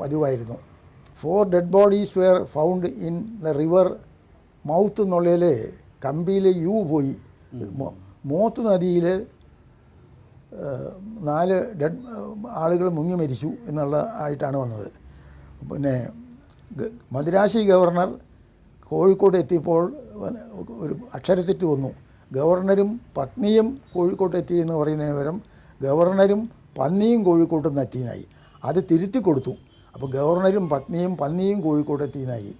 പതിവായിരുന്നു. Four dead bodies were found in the river mouth എന്നുള്ളതിൽ കമ്പിയിൽ യു പോയി. മോത്ത് നദിയിൽ നാല് ഡെഡ് ആളുകൾ മുങ്ങി മരിച്ചു എന്നുള്ള ആയിട്ടാണ് വന്നത്. പിന്നെ മദ്രാശി ഗവർണർ കോഴിക്കോട് എത്തിയപ്പോൾ ഒരു അക്ഷരത്തെറ്റ് വന്നു. ഗവർണറും പത്നിയും കോഴിക്കോട്ട് എത്തി എന്ന് പറയുന്നതിന് പകരം ഗവർണറും പന്നിയും കോഴിക്കോട്ട് നിന്ന് എത്തിയെന്നായി. അത് തിരുത്തി കൊടുത്തു. അപ്പോൾ ഗവർണറും പത്നിയും പന്നിയും കോഴിക്കോട്ട് എത്തിയെന്നായി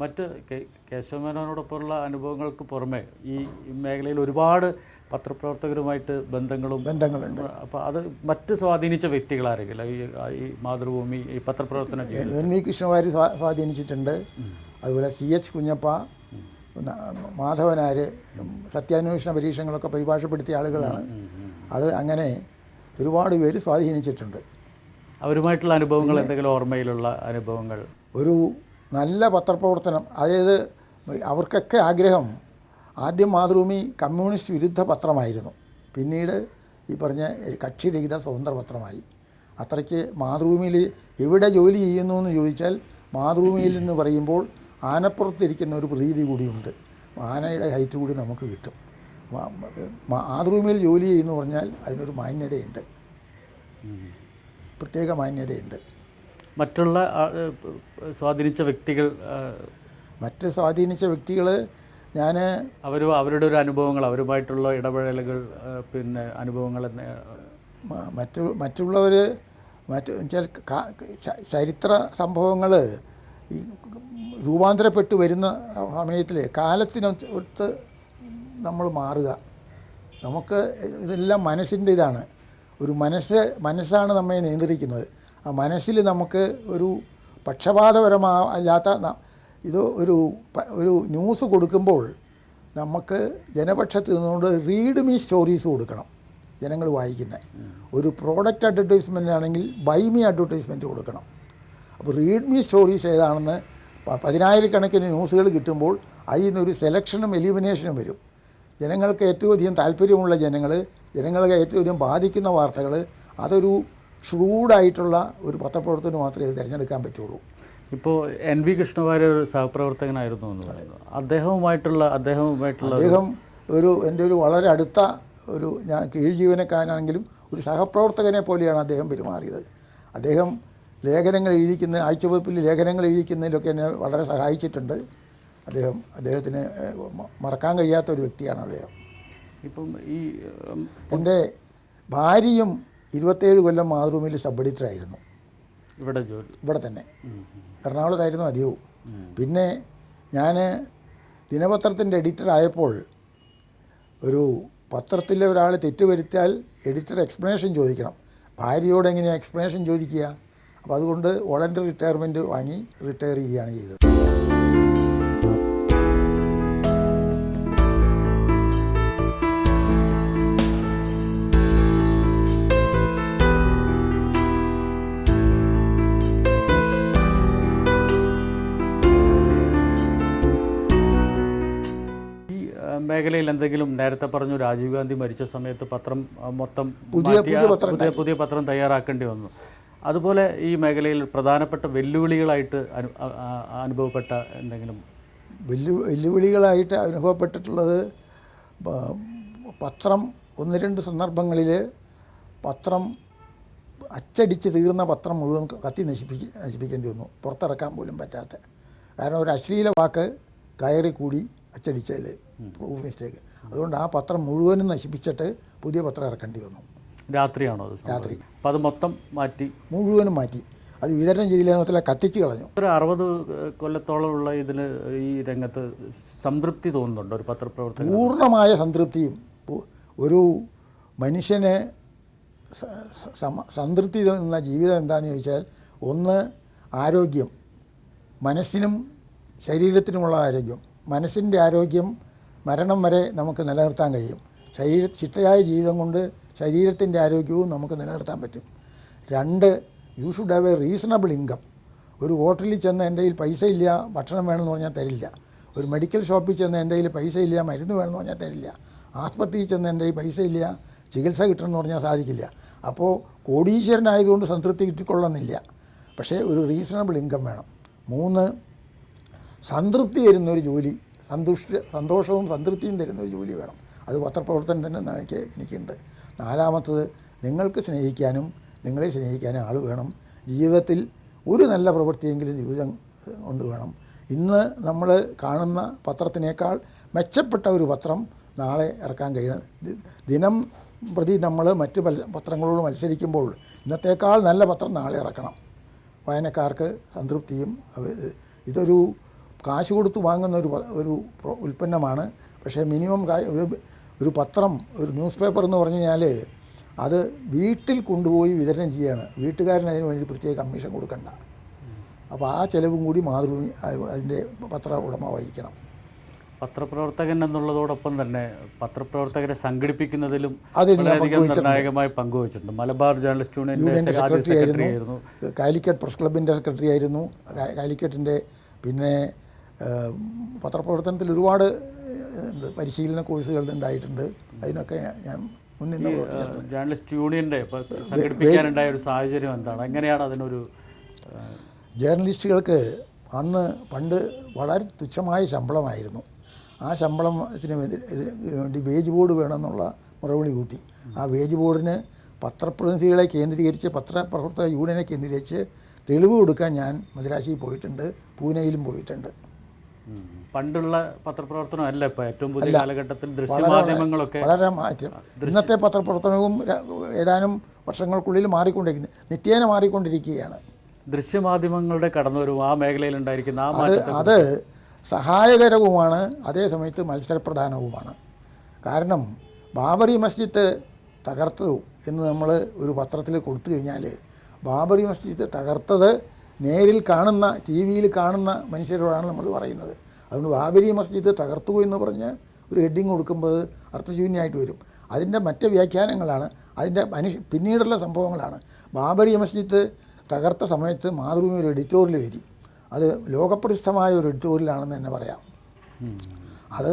മറ്റ് കേശവമേനോനോടൊപ്പമുള്ള അനുഭവങ്ങൾക്ക് പുറമെ ഈ മേഖലയിൽ ഒരുപാട് പത്രപ്രവർത്തകരുമായിട്ട് ബന്ധങ്ങളും ബന്ധങ്ങളുണ്ട്. അപ്പോൾ അത് മറ്റ് സ്വാധീനിച്ച വ്യക്തികളാരെങ്കിലും ഈ ഈ മാതൃഭൂമി ഈ പത്രപ്രവർത്തനം എൻ വി കൃഷ്ണവാരി സ്വാധീനിച്ചിട്ടുണ്ട്. അതുപോലെ സി എച്ച് കുഞ്ഞപ്പ മാധവനാർ മാധവനാര് സത്യാന്വേഷണ പരീക്ഷണങ്ങളൊക്കെ പരിഭാഷപ്പെടുത്തിയ ആളുകളാണ്. അത് അങ്ങനെ ഒരുപാട് പേര് സ്വാധീനിച്ചിട്ടുണ്ട്. അവരുമായിട്ടുള്ള അനുഭവങ്ങൾ എന്തെങ്കിലും ഓർമ്മയിലുള്ള അനുഭവങ്ങൾ? ഒരു നല്ല പത്രപ്രവർത്തനം അതായത് അവർക്കൊക്കെ ആഗ്രഹം ആദ്യം മാതൃഭൂമി കമ്മ്യൂണിസ്റ്റ് വിരുദ്ധ പത്രമായിരുന്നു. പിന്നീട് ഈ പറഞ്ഞ കക്ഷിരഹിത സ്വതന്ത്ര പത്രമായി. അത്രയ്ക്ക് മാതൃഭൂമിയിൽ എവിടെ ജോലി ചെയ്യുന്നു എന്ന് ചോദിച്ചാൽ മാതൃഭൂമിയിൽ എന്ന് പറയുമ്പോൾ ആനപ്പുറത്തിരിക്കുന്ന ഒരു പ്രതീതി കൂടിയുണ്ട്. ആനയുടെ ഹൈറ്റ് കൂടി നമുക്ക് കിട്ടും. മാതൃഭൂമിയിൽ ജോലി ചെയ്യുന്നു പറഞ്ഞാൽ അതിനൊരു മാന്യതയുണ്ട്. പ്രത്യേക മാന്യതയുണ്ട്. മറ്റുള്ള സ്വാധീനിച്ച വ്യക്തികൾ മറ്റ് സ്വാധീനിച്ച വ്യക്തികൾ ഞാൻ അവർ അവരുടെ ഒരു അനുഭവങ്ങൾ അവരുമായിട്ടുള്ള ഇടപെടലുകൾ പിന്നെ അനുഭവങ്ങൾ മറ്റു മറ്റുള്ളവർ മറ്റു വെച്ചാൽ ചരിത്ര സംഭവങ്ങൾ ഈ രൂപാന്തരപ്പെട്ട് വരുന്ന സമയത്തിൽ കാലത്തിനൊത്ത് നമ്മൾ മാറുക. നമുക്ക് ഇതെല്ലാം മനസ്സിന്റെ ഇതാണ്. ഒരു മനസ്സ് മനസ്സാണ് നമ്മെ നിയന്ത്രിക്കുന്നത്. ആ മനസ്സിൽ നമുക്ക് ഒരു പക്ഷപാതപരമാ അല്ലാത്ത ഇത് ഒരു ഒരു ന്യൂസ് കൊടുക്കുമ്പോൾ നമുക്ക് ജനപക്ഷത്ത് നിന്നുകൊണ്ട് റീഡ് മീ സ്റ്റോറീസ് കൊടുക്കണം ജനങ്ങൾ വായിക്കുന്നത് ഒരു പ്രോഡക്റ്റ് അഡ്വർടൈസ്മെന്റ് ആണെങ്കിൽ ബൈ മീ അഡ്വർടൈസ്മെന്റ് കൊടുക്കണം. അപ്പോൾ റീഡ് മീ സ്റ്റോറീസ് ഏതാണെന്ന് പതിനായിരക്കണക്കിന് ന്യൂസുകൾ കിട്ടുമ്പോൾ അതിൽ നിന്നൊരു സെലക്ഷനും എലിമിനേഷനും വരും. ജനങ്ങൾക്ക് ഏറ്റവും അധികം താല്പര്യമുള്ള ജനങ്ങൾ ജനങ്ങളെ ഏറ്റവും അധികം ബാധിക്കുന്ന വാർത്തകൾ അതൊരു ഷ്രൂഡായിട്ടുള്ള ഒരു പത്രപ്രവർത്തനം മാത്രമേ ഇത് തിരഞ്ഞെടുക്കാൻ പറ്റുള്ളൂ. ഇപ്പോൾ എൻ വി കൃഷ്ണവാര്യ ഒരു സഹപ്രവർത്തകനായിരുന്നു എന്ന് പറയുന്നു അദ്ദേഹവുമായിട്ടുള്ള അദ്ദേഹവുമായിട്ടുള്ള അദ്ദേഹം ഒരു എന്റെ ഒരു വളരെ അടുത്ത ഒരു ഞാൻ കീഴ് ജീവനക്കാരനാണെങ്കിലും ഒരു സഹപ്രവർത്തകനെ പോലെയാണ് അദ്ദേഹം പെരുമാറിയത്. അദ്ദേഹം ലേഖനങ്ങൾ എഴുതിക്കുന്ന ആഴ്ചവകുപ്പിൽ ലേഖനങ്ങൾ എഴുതിക്കുന്നതിലൊക്കെ എന്നെ വളരെ സഹായിച്ചിട്ടുണ്ട്. അദ്ദേഹം അദ്ദേഹത്തിന് മറക്കാൻ കഴിയാത്ത ഒരു വ്യക്തിയാണ് അദ്ദേഹം. ഇപ്പം ഈ എന്റെ ഭാര്യയും ഇരുപത്തേഴ് കൊല്ലം മാതൃഭൂമിയിൽ സബ് എഡിറ്ററായിരുന്നു ഇവിടെ ജോലി. ഇവിടെ തന്നെ. എറണാകുളത്തായിരുന്നു അധികവും. പിന്നെ ഞാൻ ദിനപത്രത്തിന്റെ എഡിറ്റർ ആയപ്പോൾ ഒരു പത്രത്തിലെ ഒരാൾ തെറ്റ് വരുത്തിയാൽ എഡിറ്റർ എക്സ്പ്ലനേഷൻ ചോദിക്കണം. ഭാര്യയോട് എങ്ങനെയാണ് എക്സ്പ്ലനേഷൻ ചോദിക്കുക? അപ്പോൾ അതുകൊണ്ട് വോളണ്ടറി റിട്ടയർമെന്റ് വാങ്ങി റിട്ടയർ ചെയ്യുകയാണ് ചെയ്തത്. മേഖലയിൽ എന്തെങ്കിലും നേരത്തെ പറഞ്ഞു രാജീവ് ഗാന്ധി മരിച്ച സമയത്ത് പത്രം മൊത്തം പുതിയ പുതിയ പത്രം തയ്യാറാക്കേണ്ടി വന്നു. അതുപോലെ ഈ മേഖലയിൽ പ്രധാനപ്പെട്ട വെല്ലുവിളികളായിട്ട് അനുഭവപ്പെട്ട എന്തെങ്കിലും? വെല്ലു വെല്ലുവിളികളായിട്ട് അനുഭവപ്പെട്ടിട്ടുള്ളത് പത്രം ഒന്ന് രണ്ട് സന്ദർഭങ്ങളിൽ പത്രം അച്ചടിച്ച് തീർന്ന പത്രം മുഴുവൻ കത്തി നശിപ്പിക്ക നശിപ്പിക്കേണ്ടി വന്നു. പുറത്തിറക്കാൻ പോലും പറ്റാത്ത. കാരണം ഒരു അശ്ലീല വാക്ക് കയറി കൂടി അച്ചടിച്ചതിൽ പ്രൂഫ് മിസ്റ്റേക്ക് അതുകൊണ്ട് ആ പത്രം മുഴുവനും നശിപ്പിച്ചിട്ട് പുതിയ പത്രം ഇറക്കേണ്ടി വന്നു. രാത്രിയാണോ അത് രാത്രി. അപ്പോൾ അത് മൊത്തം മാറ്റി? മുഴുവനും മാറ്റി. അത് വിതരണം ചെയ്തില്ല എന്നതിൽ കത്തിച്ച് കളഞ്ഞു. ഒരു അറുപത് കൊല്ലത്തോളമുള്ള ഇതിൽ ഈ രംഗത്ത് സംതൃപ്തി തോന്നുന്നുണ്ടോ ഒരു പത്രപ്രവർത്തകൻ പൂർണമായ സംതൃപ്തിയും. ഒരു മനുഷ്യന് സംതൃപ്തി തോന്നുന്ന ജീവിതം എന്താണെന്ന് ചോദിച്ചാൽ ഒന്ന് ആരോഗ്യം. മനസ്സിനും ശരീരത്തിനുമുള്ള ആരോഗ്യം. മനസ്സിന്റെ ആരോഗ്യം മരണം വരെ നമുക്ക് നിലനിർത്താൻ കഴിയും. ശരീര ചിട്ടയായ ജീവിതം കൊണ്ട് ശരീരത്തിന്റെ ആരോഗ്യവും നമുക്ക് നിലനിർത്താൻ പറ്റും. രണ്ട് you should have a reasonable income ഒരു ഹോട്ടലിൽ ചെന്ന് എന്റെ കയ്യിൽ പൈസ ഇല്ല ഭക്ഷണം വേണമെന്ന് പറഞ്ഞാൽ തരില്ല. ഒരു മെഡിക്കൽ ഷോപ്പിൽ ചെന്ന് എന്റെ കയ്യിൽ പൈസ ഇല്ല മരുന്ന് വേണമെന്ന് പറഞ്ഞാൽ തരില്ല. ആസ്പത്രിയിൽ ചെന്ന് എന്റെ കയ്യിൽ പൈസ ഇല്ല ചികിത്സ കിട്ടണമെന്ന് പറഞ്ഞാൽ സാധിക്കില്ല. അപ്പോൾ കോടീശ്വരനായതുകൊണ്ട് സംതൃപ്തി കിട്ടിക്കൊള്ളുന്നില്ല. പക്ഷേ ഒരു റീസണബിൾ ഇൻകം വേണം. മൂന്ന് സംതൃപ്തി തരുന്നൊരു ജോലി സന്തുഷ്ട സന്തോഷവും സംതൃപ്തിയും തരുന്നൊരു ജോലി വേണം. അത് പത്രപ്രവർത്തനം തന്നെ എനിക്ക് എനിക്കുണ്ട്. നാലാമത്തത് നിങ്ങൾക്ക് സ്നേഹിക്കാനും നിങ്ങളെ സ്നേഹിക്കാനും ആൾ വേണം. ജീവിതത്തിൽ ഒരു നല്ല പ്രവൃത്തിയെങ്കിലും ജീവിതം കൊണ്ട് വേണം. ഇന്ന് നമ്മൾ കാണുന്ന പത്രത്തിനേക്കാൾ മെച്ചപ്പെട്ട ഒരു പത്രം നാളെ ഇറക്കാൻ കഴിയണം ദിനം പ്രതി നമ്മൾ മറ്റ് പത്രങ്ങളോട് മത്സരിക്കുമ്പോൾ ഇന്നത്തേക്കാൾ നല്ല പത്രം നാളെ ഇറക്കണം. വായനക്കാർക്ക് സംതൃപ്തിയും ഇതൊരു കാശ് കൊടുത്ത് വാങ്ങുന്ന ഒരു ഒരു ഉൽപ്പന്നമാണ്. പക്ഷേ മിനിമം ഒരു ഒരു പത്രം ഒരു ന്യൂസ് പേപ്പർ എന്ന് പറഞ്ഞു കഴിഞ്ഞാൽ അത് വീട്ടിൽ കൊണ്ടുപോയി വിതരണം ചെയ്യാണ്. വീട്ടുകാരൻ അതിന് വേണ്ടി പ്രത്യേക കമ്മീഷൻ കൊടുക്കണ്ട. അപ്പോൾ ആ ചിലവും കൂടി മാതൃഭൂമി അതിന്റെ പത്ര ഉടമ വഹിക്കണം. പത്രപ്രവർത്തകൻ എന്നുള്ളതോടൊപ്പം തന്നെ പത്രപ്രവർത്തകരെ സംഘടിപ്പിക്കുന്നതിലും നിർണായകമായി പങ്കുവച്ചിട്ടുണ്ട്. മലബാർ ജേർണലിസ്റ്റ് യൂണിയന്റെ സെക്രട്ടറി ആയിരുന്നു. കാലിക്കറ്റ് പ്രസ് ക്ലബിന്റെ സെക്രട്ടറി ആയിരുന്നു. കാലിക്കറ്റിന്റെ പിന്നെ പത്രപ്രവർത്തനത്തിൽ ഒരുപാട് ഉണ്ട് പരിശീലന കോഴ്സുകൾ ഉണ്ടായിട്ടുണ്ട്. അതിനൊക്കെ ഞാൻ- പ്രവർത്തിച്ചിട്ടുണ്ട്. ജേർണലിസ്റ്റ് യൂണിയന്റെ സംഘടിപ്പിക്കാനുണ്ടായ ഒരു സാഹചര്യം എന്താണ്? എങ്ങനെയാണ് അതിനൊരു ജേർണലിസ്റ്റുകൾക്ക് അന്ന് പണ്ട് വളരെ തുച്ഛമായ ശമ്പളമായിരുന്നു. ആ ശമ്പളത്തിന് വേണ്ടി- വേജ് ബോർഡ് വേണമെന്നുള്ള മുറവിളി കൂട്ടി. ആ വേജ് ബോർഡിന് പത്രപ്രതിനിധികളെ കേന്ദ്രീകരിച്ച് പത്രപ്രവർത്തക യൂണിയനെ കേന്ദ്രീകരിച്ച് തെളിവ് കൊടുക്കാൻ ഞാൻ മദ്രാശിയിൽ പോയിട്ടുണ്ട് പൂനെയിലും പോയിട്ടുണ്ട്. പണ്ടുള്ള പത്രപ്രവർത്തനം അല്ല ഇപ്പൊ. ഏറ്റവും പുതിയ കാലഘട്ടത്തിൽ ദൃശ്യമാധ്യമങ്ങളൊക്കെ വളരെ മാറ്റം ഇന്നത്തെ പത്രപ്രവർത്തനവും ഏതാനും വർഷങ്ങൾക്കുള്ളിൽ മാറിക്കൊണ്ടിരിക്കുന്നു. നിത്യേന മാറിക്കൊണ്ടിരിക്കുകയാണ്. ദൃശ്യമാധ്യമങ്ങളുടെ കടന്നുവരും ആ മേഖലയിൽ ഉണ്ടായിരിക്കുന്ന ആ അത് അത് സഹായകരവുമാണ് അതേസമയത്ത് മത്സരപ്രധാനവുമാണ്. കാരണം ബാബറി മസ്ജിദ് തകർത്തു എന്ന് നമ്മൾ ഒരു പത്രത്തിൽ കൊടുത്തു കഴിഞ്ഞാൽ ബാബറി മസ്ജിദ് തകർത്തത് നേരിൽ കാണുന്ന ടി വിയിൽ കാണുന്ന മനുഷ്യരോടാണ് നമ്മൾ പറയുന്നത്. അതുകൊണ്ട് ബാബരി മസ്ജിദ് തകർത്തു എന്ന് പറഞ്ഞ് ഒരു ഹെഡിങ് കൊടുക്കുമ്പോൾ അർത്ഥശൂന്യമായിട്ട് വരും. അതിന്റെ മറ്റ് വ്യാഖ്യാനങ്ങളാണ്. അതിന്റെ മനുഷ്യ പിന്നീടുള്ള സംഭവങ്ങളാണ്. ബാബരി മസ്ജിദ് തകർത്ത സമയത്ത് മാതൃഭൂമി ഒരു എഡിറ്റോറിയൽ എഴുതി. അത് ലോകപ്രസിദ്ധമായ ഒരു എഡിറ്റോറിയലാണെന്ന് തന്നെ പറയാം. അത്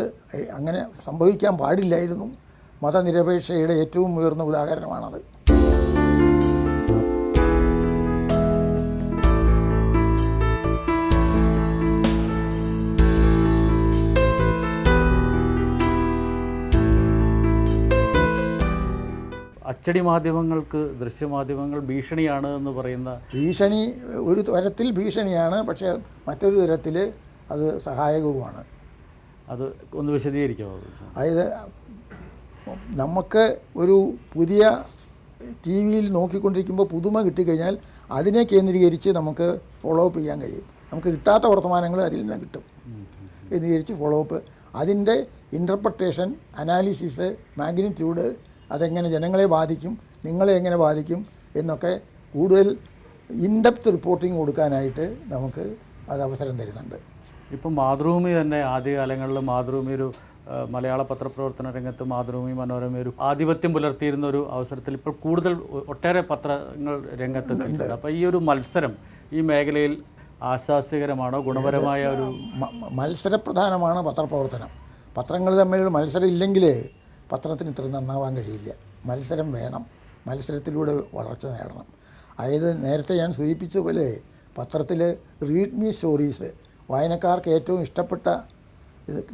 അങ്ങനെ സംഭവിക്കാൻ പാടില്ലായിരുന്നു. മതനിരപേക്ഷയുടെ ഏറ്റവും ഉയർന്ന ഉദാഹരണമാണത്. അച്ചടി മാധ്യമങ്ങൾക്ക് ദൃശ്യമാധ്യമങ്ങൾ ഭീഷണിയാണ് എന്ന് പറയുന്ന ഭീഷണി ഒരു തരത്തിൽ ഭീഷണിയാണ് പക്ഷേ മറ്റൊരു തരത്തിൽ അത് സഹായകവുമാണ്. അത് ഒന്ന് വിശദീകരിക്കാമോ അതായത് നമുക്ക് ഒരു പുതിയ ടി വിയിൽ നോക്കിക്കൊണ്ടിരിക്കുമ്പോൾ പുതുമ കിട്ടിക്കഴിഞ്ഞാൽ അതിനെ കേന്ദ്രീകരിച്ച് നമുക്ക് ഫോളോ അപ്പ് ചെയ്യാൻ കഴിയും. നമുക്ക് കിട്ടാത്ത വർത്തമാനങ്ങൾ അതിൽ നിന്ന് കിട്ടും. കേന്ദ്രീകരിച്ച് ഫോളോ അപ്പ് അതിന്റെ ഇന്റർപ്രട്ടേഷൻ അനാലിസിസ് മാഗ്നിറ്റ്യൂഡ് അതെങ്ങനെ ജനങ്ങളെ ബാധിക്കും നിങ്ങളെ എങ്ങനെ ബാധിക്കും എന്നൊക്കെ കൂടുതൽ ഇൻഡെപ്ത് റിപ്പോർട്ടിംഗ് കൊടുക്കാനായിട്ട് നമുക്ക് അത് അവസരം തരുന്നുണ്ട്. ഇപ്പം മാതൃഭൂമി തന്നെ ആദ്യകാലങ്ങളിൽ മാതൃഭൂമി ഒരു മലയാള പത്രപ്രവർത്തന രംഗത്ത് മാതൃഭൂമി മനോരമ ഒരു ആധിപത്യം പുലർത്തിയിരുന്ന ഒരു അവസരത്തിൽ ഇപ്പോൾ കൂടുതൽ ഒട്ടേറെ പത്രങ്ങൾ രംഗത്ത് അപ്പോൾ ഈ ഒരു മത്സരം ഈ മേഖലയിൽ ആശാസ്യകരമാണോ ഗുണപരമായ ഒരു മത്സരപ്രധാനമാണ് പത്രപ്രവർത്തനം. പത്രങ്ങൾ തമ്മിൽ മത്സരം ഇല്ലെങ്കിൽ പത്രത്തിന് ഇത്ര നന്നാവാൻ കഴിയില്ല. മത്സരം വേണം. മത്സരത്തിലൂടെ വളർച്ച നേടണം. അതായത് നേരത്തെ ഞാൻ സൂചിപ്പിച്ചതുപോലെ പത്രത്തിൽ റീഡ് മീ സ്റ്റോറീസ് വായനക്കാർക്ക് ഏറ്റവും ഇഷ്ടപ്പെട്ട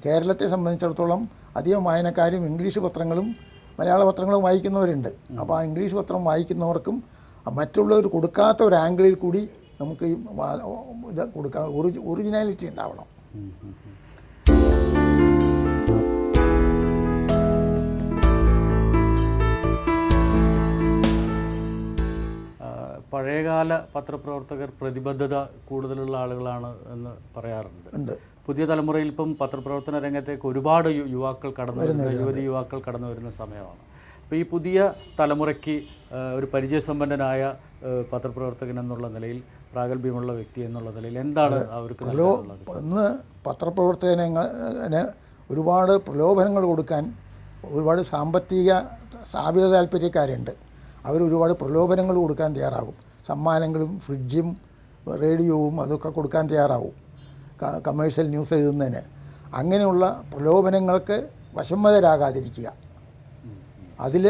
കേരളത്തെ സംബന്ധിച്ചിടത്തോളം അധികം വായനക്കാരും ഇംഗ്ലീഷ് പത്രങ്ങളും മലയാള പത്രങ്ങളും വായിക്കുന്നവരുണ്ട്. അപ്പോൾ ആ ഇംഗ്ലീഷ് പത്രം വായിക്കുന്നവർക്കും മറ്റുള്ളവർ കൊടുക്കാത്ത ഒരു ആംഗിളിൽ കൂടി നമുക്ക് ഇത് കൊടുക്കാൻ ഒറിജി ഒറിജിനാലിറ്റി ഉണ്ടാവണം. പഴയകാല പത്രപ്രവർത്തകർ പ്രതിബദ്ധത കൂടുതലുള്ള ആളുകളാണ് എന്ന് പറയാറുണ്ട്. പുതിയ തലമുറയിൽ ഇപ്പം പത്രപ്രവർത്തന രംഗത്തേക്ക് ഒരുപാട് യുവാക്കൾ കടന്നു വരുന്ന യുവതി യുവാക്കൾ കടന്നു വരുന്ന സമയമാണ്. അപ്പോൾ ഈ പുതിയ തലമുറയ്ക്ക് ഒരു പരിചയസമ്പന്നനായ പത്രപ്രവർത്തകൻ എന്നുള്ള നിലയിൽ പ്രാഗൽഭ്യമുള്ള വ്യക്തി എന്നുള്ള നിലയിൽ എന്താണ് അവർക്ക് ഇന്ന് പത്രപ്രവർത്തകന് ഒരുപാട് പ്രലോഭനങ്ങൾ കൊടുക്കാൻ ഒരുപാട് സാമ്പത്തിക സ്ഥാപിത താല്പര്യക്കാരുണ്ട്. അവർ ഒരുപാട് പ്രലോഭനങ്ങൾ കൊടുക്കാൻ തയ്യാറാകും. സമ്മാനങ്ങളും ഫ്രിഡ്ജും റേഡിയോവും അതൊക്കെ കൊടുക്കാൻ തയ്യാറാവും. കമേഴ്ഷ്യൽ ന്യൂസ് എഴുതുന്നതിന്. അങ്ങനെയുള്ള പ്രലോഭനങ്ങൾക്ക് വശംവദരാകാതിരിക്കുക അതിൽ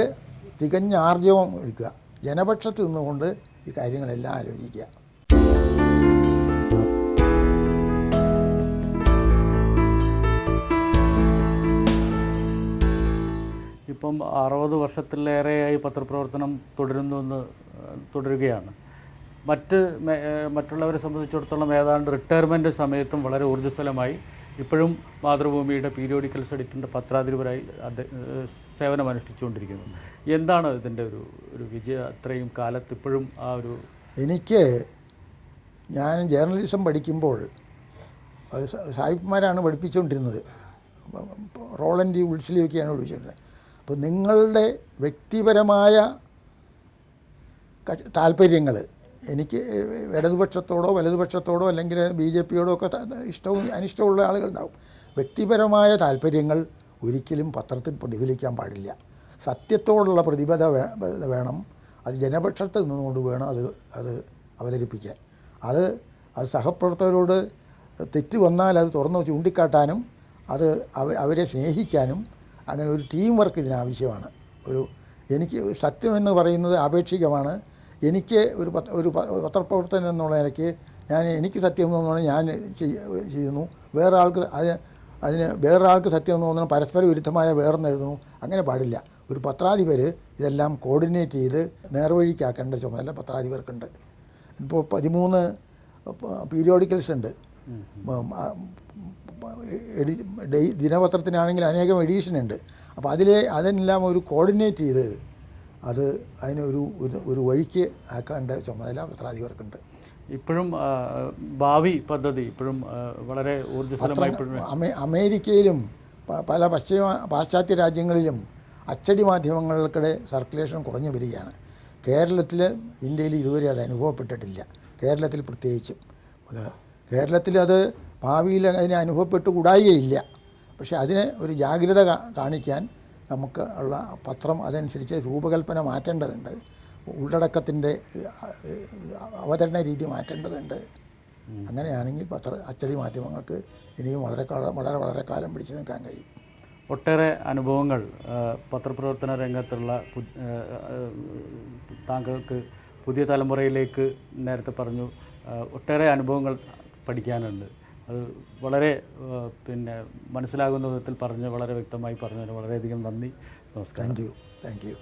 തികഞ്ഞ ആർജവം എടുക്കുക ജനപക്ഷത്ത് നിന്നുകൊണ്ട് ഈ കാര്യങ്ങളെല്ലാം ആലോചിക്കുക. ഇപ്പം അറുപത് വർഷത്തിലേറെയായി പത്രപ്രവർത്തനം തുടരുന്നു തുടരുകയാണ്. മറ്റ് മറ്റുള്ളവരെ സംബന്ധിച്ചിടത്തോളം ഏതാണ്ട് റിട്ടയർമെന്റ് സമയത്തും വളരെ ഊർജസ്വലമായി ഇപ്പോഴും മാതൃഭൂമിയുടെ പീരിയോഡിക്കൽസ് എഡിറ്റിന്റെ പത്രാധിപരായി സേവനം അനുഷ്ഠിച്ചുകൊണ്ടിരിക്കുന്നു എന്താണ് ഇതിന്റെ ഒരു ഒരു വിജയ അത്രയും കാലത്ത് ഇപ്പോഴും ആ ഒരു എനിക്ക് ഞാൻ ജേർണലിസം പഠിക്കുമ്പോൾ അത് സ- സാഹിബന്മാരാണ് പഠിപ്പിച്ചുകൊണ്ടിരുന്നത്. റോളൻഡി ഉൾസിലിയൊക്കെയാണ് പഠിപ്പിച്ചിട്ടുള്ളത് അപ്പോൾ നിങ്ങളുടെ വ്യക്തിപരമായ താല്പര്യങ്ങൾ എനിക്ക് ഇടതുപക്ഷത്തോടോ വലതുപക്ഷത്തോടോ അല്ലെങ്കിൽ ബി ജെ പിയോടോ ഒക്കെ ഇഷ്ടവും അനിഷ്ടമുള്ള ആളുകളുണ്ടാവും. വ്യക്തിപരമായ താല്പര്യങ്ങൾ ഒരിക്കലും പത്രത്തിൽ പ്രതിഫലിക്കാൻ പാടില്ല. സത്യത്തോടുള്ള പ്രതിബദ്ധ വേണം. അത് ജനപക്ഷത്ത് നിന്നുകൊണ്ട് വേണം അത് അത് അവതരിപ്പിക്കാൻ. അത് അത് സഹപ്രവർത്തകരോട് തെറ്റ് വന്നാൽ അത് തുറന്ന് ചൂണ്ടിക്കാട്ടാനും അത് അവ അവരെ സ്നേഹിക്കാനും അങ്ങനെ ഒരു ടീം വർക്ക് ഇതിനാവശ്യമാണ്. ഒരു എനിക്ക് സത്യമെന്ന് പറയുന്നത് ആപേക്ഷികമാണ്. എനിക്ക് ഒരു പത്ര ഒരു പത്രപ്രവർത്തനം എന്നുള്ള നിലയ്ക്ക് ഞാൻ എനിക്ക് സത്യം എന്ന് തോന്നുന്നത് ഞാൻ ചെയ്യുന്നു. വേറെ ആൾക്ക് അതിന് അതിന് വേറൊരാൾക്ക് സത്യം എന്ന് പറഞ്ഞാൽ പരസ്പര വിരുദ്ധമായ വേറെന്ന് എഴുതുന്നു. അങ്ങനെ പാടില്ല. ഒരു പത്രാധിപർ ഇതെല്ലാം കോർഡിനേറ്റ് ചെയ്ത് നേർവഴിക്കാക്കേണ്ട ചുമതല പത്രാധിപർക്കുണ്ട്. ഇപ്പോൾ പതിമൂന്ന് പീരിയോഡിക്കൽസ് ഉണ്ട് എഡി ദിനപത്രത്തിനാണെങ്കിൽ അനേകം എഡീഷൻ ഉണ്ട് അപ്പോൾ അതിലെ അതിനെല്ലാം ഒരു കോർഡിനേറ്റ് ചെയ്ത് അത് അതിനൊരു ഒരു ഒരു വഴിക്ക് ആക്കേണ്ട ചുമതല പത്രാധിപർക്കുണ്ട് ഇപ്പോഴും ഭാവി പദ്ധതി ഇപ്പോഴും വളരെ ഊർജസ്വലമായി അമേരിക്കയിലും പല പശ്ചിമ പാശ്ചാത്യ രാജ്യങ്ങളിലും അച്ചടി മാധ്യമങ്ങൾക്കിടെ സർക്കുലേഷൻ കുറഞ്ഞു വരികയാണ്. കേരളത്തിൽ ഇന്ത്യയിൽ ഇതുവരെ അത് അനുഭവപ്പെട്ടിട്ടില്ല. കേരളത്തിൽ പ്രത്യേകിച്ചും. കേരളത്തിൽ അത് ഭാവിയിൽ അതിനെ അനുഭവപ്പെട്ടുകൂടായികയില്ല. പക്ഷേ അതിന് ഒരു ജാഗ്രത കാണിക്കാൻ നമുക്ക് ഉള്ള പത്രം അതനുസരിച്ച് രൂപകൽപ്പന മാറ്റേണ്ടതുണ്ട്. ഉള്ളടക്കത്തിന്റെ അവതരണ രീതി മാറ്റേണ്ടതുണ്ട്. അങ്ങനെയാണെങ്കിൽ പത്ര അച്ചടി മാധ്യമങ്ങൾക്ക് ഇനിയും വളരെ കാലം വളരെ വളരെ കാലം പിടിച്ചു നിൽക്കാൻ കഴിയും. ഒട്ടേറെ അനുഭവങ്ങൾ പത്രപ്രവർത്തന രംഗത്തുള്ള താങ്കൾക്ക് പുതിയ തലമുറയിലേക്ക് നേരത്തെ പറഞ്ഞു. ഒട്ടേറെ അനുഭവങ്ങൾ പഠിക്കാനുണ്ട്. അത് വളരെ പിന്നെ മനസ്സിലാകുന്ന വിധത്തിൽ പറഞ്ഞ് വളരെ വ്യക്തമായി പറഞ്ഞതിന് വളരെയധികം നന്ദി. നമസ്കാരം. Thank you. Thank you.